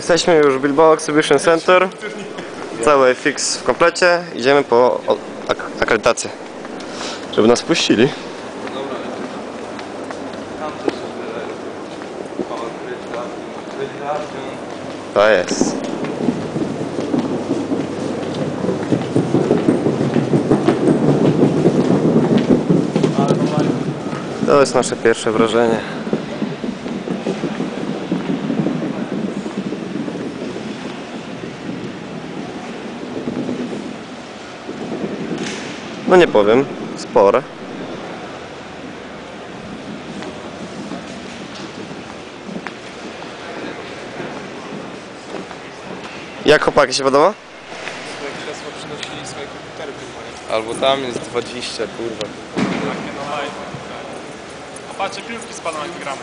Jesteśmy już w Bilbao Exhibition Center. Cały fix w komplecie. Idziemy po ak- akredytację. Żeby nas puścili. To jest. To jest nasze pierwsze wrażenie. No nie powiem, spore. Jak chłopaki się podoba? Swoje krzesła przynosili swoje komputery Albo tam jest 20, kurwa. A patrzę, piłki spadną jak gramy.